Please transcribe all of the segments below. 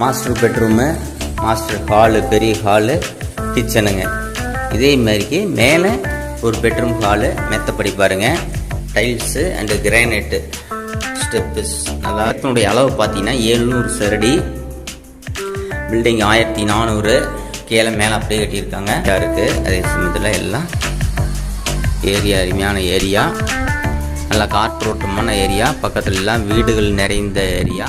Master bedroom master hall பெரிய hall கிச்சனுங்க இதே மாதிரிக்கு மேலே ஒரு பெட்ரூம் ஹாலு மெத்தப்படி பாருங்க. டைல்ஸு அண்டு கிரானைட்டு ஸ்டெப்ஸ் அதனுடைய அளவு பார்த்தீங்கன்னா எழுநூறு சரடி. பில்டிங் ஆயிரத்தி நானூறு. கீழே மேலே அப்படியே கட்டியிருக்காங்க. இருக்குது அதே சமயத்தில் எல்லாம் ஏரியா அருமையான ஏரியா நல்லா காற்றோட்டமான ஏரியா பக்கத்துல எல்லாம் வீடுகள் நிறைந்த ஏரியா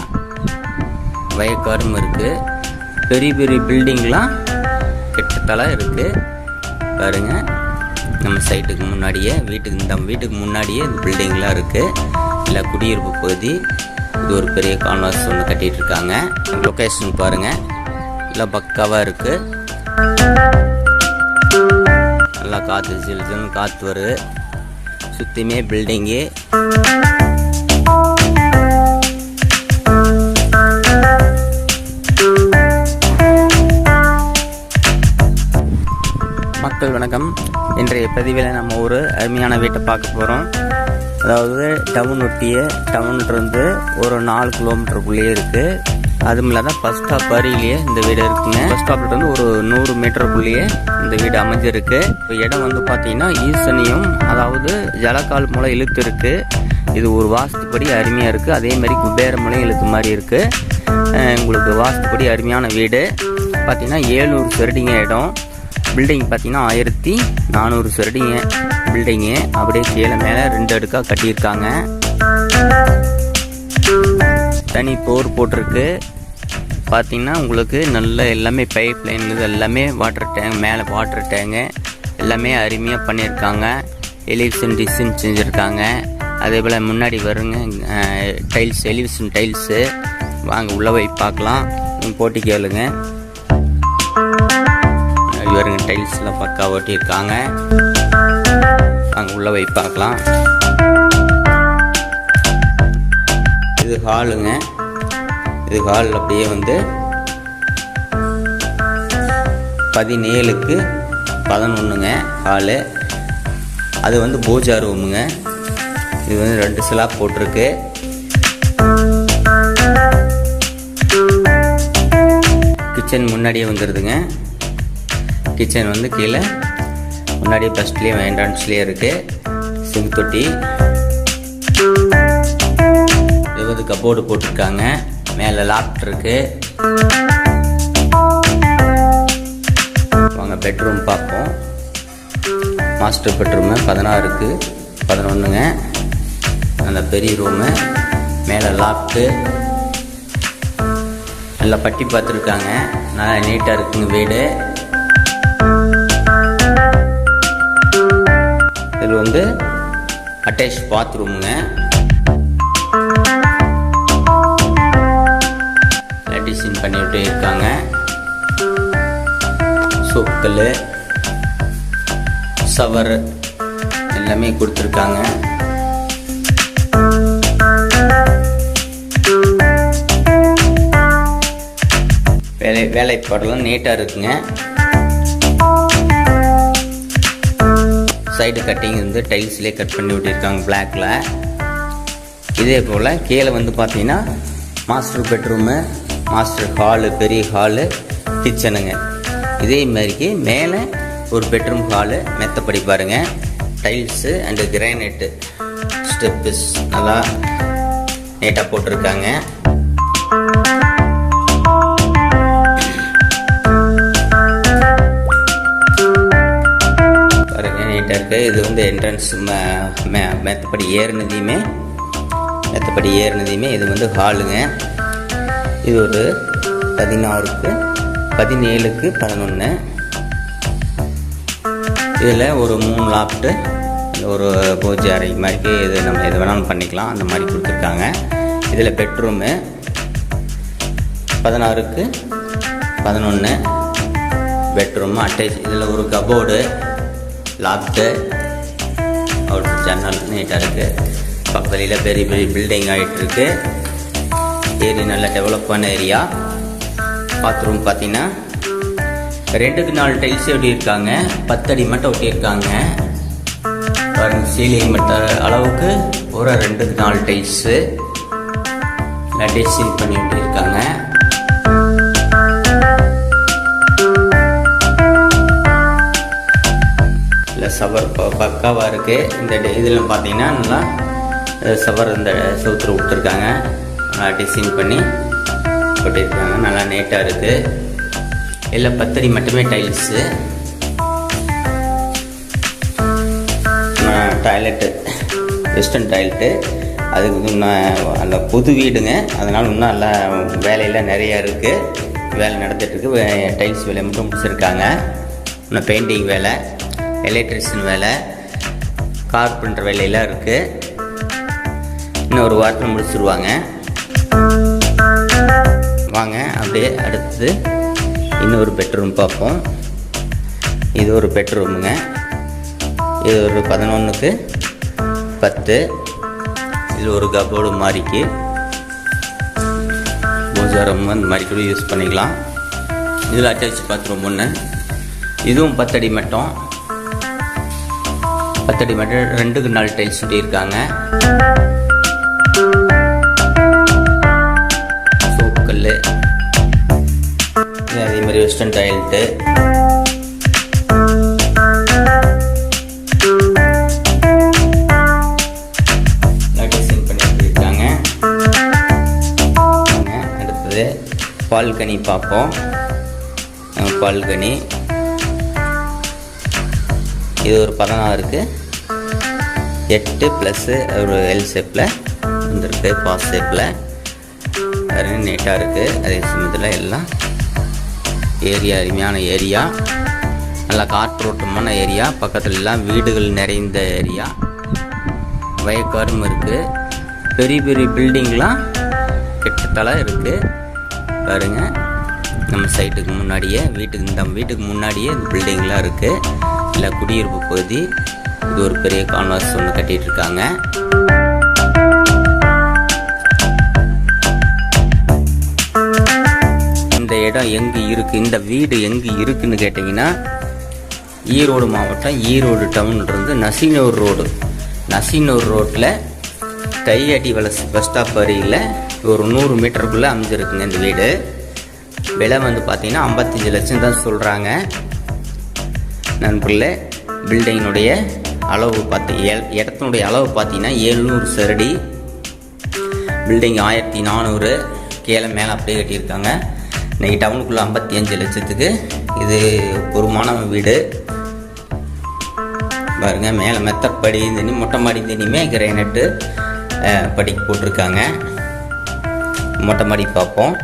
வயக்காடும் இருக்குது பெரிய பெரிய பில்டிங்லாம் கிட்டத்தல இருக்குது பாருங்க நம்ம சைட்டுக்கு முன்னாடியே வீட்டுக்கு நம்ம வீட்டுக்கு முன்னாடியே இந்த பில்டிங்லாம் இருக்குது இல்லை குடியிருப்பு பகுதி. இது ஒரு பெரிய கான்வாஸ் ஒன்று கட்டிட்டு இருக்காங்க லொக்கேஷன் பாருங்கள் நல்லா பக்காவாக இருக்குது நல்லா காற்று சிலுன்னு காற்று வருது. சுற்றியுமே பில்டிங்கு. மக்கள் வணக்கம். இன்றைய பதிவில் நம்ம ஒரு அருமையான வீட்டை பார்க்க போகிறோம் அதாவது டவுன் ஒட்டிய டவுன்லேருந்து ஒரு நாலு கிலோமீட்டருக்குள்ளேயே இருக்குது அதுவும் இல்லாத பஸ் ஸ்டாப் அருகிலேயே இந்த வீடு இருக்குங்க. பஸ் ஸ்டாப்லேருந்து ஒரு நூறு மீட்டருக்குள்ளேயே இந்த வீடு அமைஞ்சிருக்கு. இப்போ இடம் வந்து பார்த்தீங்கன்னா ஈசனியும் அதாவது ஜலக்கால் மூலம் இழுத்து இருக்குது இது ஒரு வாஸ்துப்படி அருமையாக இருக்குது அதே மாதிரி குபேர மூலம் இழுத்து மாதிரி இருக்குது உங்களுக்கு வாஸ்துப்படி அருமையான வீடு. பார்த்தீங்கன்னா ஏழ்நூறு சரடிங்க இடம். பில்டிங் பார்த்தீங்கன்னா ஆயிரத்தி நானூறு சரடிங்க பில்டிங்கு அப்படியே கீழே மேலே ரெண்டு அடுக்காக கட்டியிருக்காங்க. தனி போர் போட்டிருக்கு. பார்த்தீங்கன்னா உங்களுக்கு நல்ல எல்லாமே பைப் லைன் இது எல்லாமே வாட்டர் டேங்க் மேலே வாட்டர் டேங்கு எல்லாமே அருமையாக பண்ணியிருக்காங்க. எலிவிஷன் டிசைன் செஞ்சுருக்காங்க. அதே போல் முன்னாடி வருங்க டைல்ஸ் எலிவிஷன் டைல்ஸு வாங்க உள்ள போய் பார்க்கலாம். போட்டி கேளுங்க. டைல்ஸ்லாம் பக்கா ஒட்டியிருக்காங்க. அங்கே உள்ள போய் பார்க்கலாம். இது ஹாலுங்க. இது ஹால் அப்படியே வந்து பதினேழுக்கு பதினொன்றுங்க ஹாலு. அது வந்து பூஜா ரூமுங்க. இது வந்து ரெண்டு ஸ்லாப் போட்டிருக்கு. கிச்சன் முன்னாடியே வந்துடுதுங்க கிச்சன் வந்து கீழே. முன்னாடி ஃபஸ்ட்லேயும் என்ட்ரன்ஸ்லேயே இருக்குது சிங்க் தொட்டி. இருபது கப்போர்டு போட்டிருக்காங்க. மேலே லாப்ட் இருக்கு. வாங்க பெட்ரூம் பார்ப்போம். மாஸ்டர் பெட்ரூமு பதினாறுக்கு பதினொன்றுங்க அந்த பெரிய ரூமு மேலே லாப்ட்டு நல்லா பட்டி பார்த்துருக்காங்க. நல்லா நீட்டாக இருக்குங்க வீடு. இது வந்து அட்டாச் பாத்ரூமுங்க டிசைன் பண்ணிவிட்டு இருக்காங்க. சோப்புக்கல் சவர் எல்லாமே கொடுத்துருக்காங்க. வேலை வேலைப்பாடெல்லாம் நீட்டாக இருக்குங்க. சைடு கட்டிங் வந்து டைல்ஸ்லேயே கட் பண்ணி விட்டிருக்காங்க பிளாக்கில் இதே போல் கீழே வந்து பார்த்தீங்கன்னா மாஸ்டர் பெட்ரூமு மாஸ்டர் ஹாலு பெரிய ஹாலு கிச்சனுங்க இதே மாதிரிக்கு மேலே ஒரு பெட்ரூம் ஹாலு மெத்தப்படி பாருங்க. டைல்ஸு அண்டு கிரானைட்டு ஸ்டெப்ஸ் நல்லா நீட்டாக போட்டிருக்காங்க. பாருங்க இருக்குது இது வந்து என்ட்ரன்ஸ் மெத்தப்படி ஏறினதையுமே மெத்தப்படி ஏறினதையுமே இது வந்து ஹாலுங்க இது ஒரு பதினாறுக்கு பதினேழுக்கு பதினொன்று இதில் ஒரு மூணு லாப்ட்டு ஒரு பூஜை அறை மாதிரிக்கு இது நம்ம எது வேணாலும் பண்ணிக்கலாம். அந்த மாதிரி கொடுத்துருக்காங்க. இதில் பெட்ரூமு பதினாறுக்கு பதினொன்று பெட்ரூம் அட்டாச் இதில் ஒரு கபோர்டு லாப்ட்டு. ஒரு ஜன்னல் நீட்டாக இருக்குது பக்கத்துலேயில் பெரிய பெரிய பில்டிங் ஆகிட்டு இருக்கு. ஏரியா நல்லா டெவலப் பண்ண ஏரியா. பாத்ரூம் பார்த்தீங்கன்னா ரெண்டுக்கு நாலு டைல்ஸ் ஒட்டியிருக்காங்க பத்தடி மட்டும் ஒட்டியிருக்காங்க பாருங்க சீலிங் மட்டும் அளவுக்கு ஒரு ரெண்டுக்கு நாலு டைல்ஸு டிசைன் பண்ணி ஒட்டியிருக்காங்க சவர் ப- பக்காவாக இருக்குது இந்த இதில் பார்த்தீங்கன்னா நல்லா சவர் இந்த சவுத்தில் விட்டுருக்காங்க நல்லா டிசைன் பண்ணி போட்டிருக்காங்க நல்லா நீட்டாக இருக்குது இதில் பத்தடி மட்டுமே டைல்ஸு டாய்லெட்டு வெஸ்டர்ன் டாய்லெட்டு அதுக்கு இன்னும் அந்த புது வீடுங்க. அதனால் இன்னும் நல்லா வேலையெல்லாம் நிறையா இருக்குது வேலை நடந்துகிட்ருக்கு டைல்ஸ் வேலை மட்டும் முடிச்சிருக்காங்க. இன்னும் பெயிண்டிங் வேலை. எலக்ட்ரிஷியன் வேலை. கார்பெண்டர் வேலையெல்லாம் இருக்குது இன்னும் ஒரு வாரத்தில் முடிச்சுருவாங்க. வாங்க அப்படியே அடுத்தது இன்னொரு பெட்ரூம் பார்ப்போம். இது ஒரு பெட்ரூமுங்க இது ஒரு பதினொன்றுக்கு பத்து. இது ஒரு கபோர்டு மாதிரிக்கு பூஜாரம் அந்த மாதிரி கூட யூஸ் பண்ணிக்கலாம். இதில் அட்டாச் பாத்ரூம் ஒன்று இதுவும் பத்தடி மட்டும். பத்தடி மட்டும் ரெண்டுக்கு நாலு டைல்ஸ் சுட்டியிருக்காங்க. சோப்பு கல் அதே மாதிரி வெஸ்டர்ன் டாய்லெட்டு பண்ணி அடுத்தது பால்கனி பார்ப்போம். பால்கனி. இது ஒரு பதினாறுக்கு எட்டு ப்ளஸ்ஸு ஒரு எல் ஷேப்பில் வந்திருக்கு பாஸ் ஷேப்பில் அது நீட்டாக இருக்குது அதே சமயத்தில் எல்லாம் ஏரியா அருமையான ஏரியா நல்லா காற்றோட்டமான ஏரியா பக்கத்துல எல்லாம் வீடுகள் நிறைந்த ஏரியா வயக்காடும் இருக்குது பெரிய பெரிய பில்டிங்லாம் கிட்டத்தல இருக்குது பாருங்க நம்ம சைட்டுக்கு முன்னாடியே வீட்டுக்கு இந்த வீட்டுக்கு முன்னாடியே இந்த பில்டிங்லாம் இருக்குது வீட்டில் குடியிருப்பு பகுதி இது ஒரு பெரிய கான்வாஸ் ஒன்று கட்டிட்டு இருக்காங்க இந்த இடம் எங்கே இருக்குது இந்த வீடு எங்கே இருக்குன்னு கேட்டிங்கன்னா ஈரோடு மாவட்டம் ஈரோடு டவுன் இருந்து நசீனூர் ரோடு. நசினூர் ரோட்டில் கையடி வலசு பஸ் ஸ்டாப் வரியில் ஒரு நூறு மீட்டருக்குள்ளே அமைஞ்சிருக்குங்க இந்த வீடு. விலை வந்து பார்த்தீங்கன்னா ஐம்பத்தஞ்சு லட்சம் தான் சொல்கிறாங்க நண்பர்களே பில்டிங்கினுடைய அளவு பார்த்து எ- இடத்தினுடைய அளவு பார்த்தீங்கன்னா எழுநூறு சரடி. பில்டிங் ஆயிரத்தி நானூறு. கீழே மேலே அப்படியே கட்டியிருக்காங்க. இன்றைக்கி டவுனுக்குள்ளே ஐம்பத்தி அஞ்சு லட்சத்துக்கு. இது ஒரு மாணவ வீடு. பாருங்கள் மேலே மெத்தப்படி தண்ணி மொட்டை மாடி தண்ணியுமே கிரைனட்டு படிக்கு போட்டிருக்காங்க. மொட்டை மாடி பார்ப்போம்.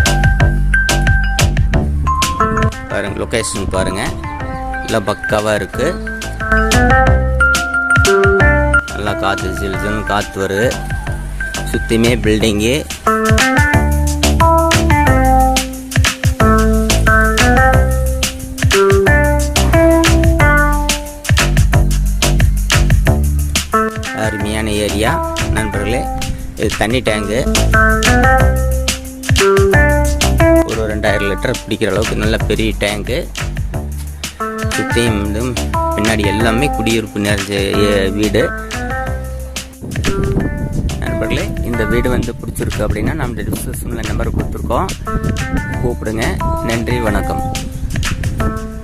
பாருங்கள் லொக்கேஷன் பாருங்கள் எல்லாம் பக்காவாக இருக்கு. நல்லா காற்று சில்லுன்னு காற்று வருது. சுற்றியுமே பில்டிங்கு அருமையான ஏரியா. நண்பர்களே இது தண்ணி டேங்கு ஒரு ரெண்டாயிரம் லிட்டர் பிடிக்கிற அளவுக்கு நல்ல பெரிய டேங்கு சுற்றியும் பின்னாடி எல்லாமே குடியிருப்பு நிறைஞ்ச வீடு. நண்பர்களே இந்த வீடு வந்து பிடிச்சிருக்கு அப்படின்னா நம்ம டிஸ்கிரிப்ஷனில் நம்பர் கொடுத்துருக்கோம். கூப்பிடுங்க. நன்றி வணக்கம்.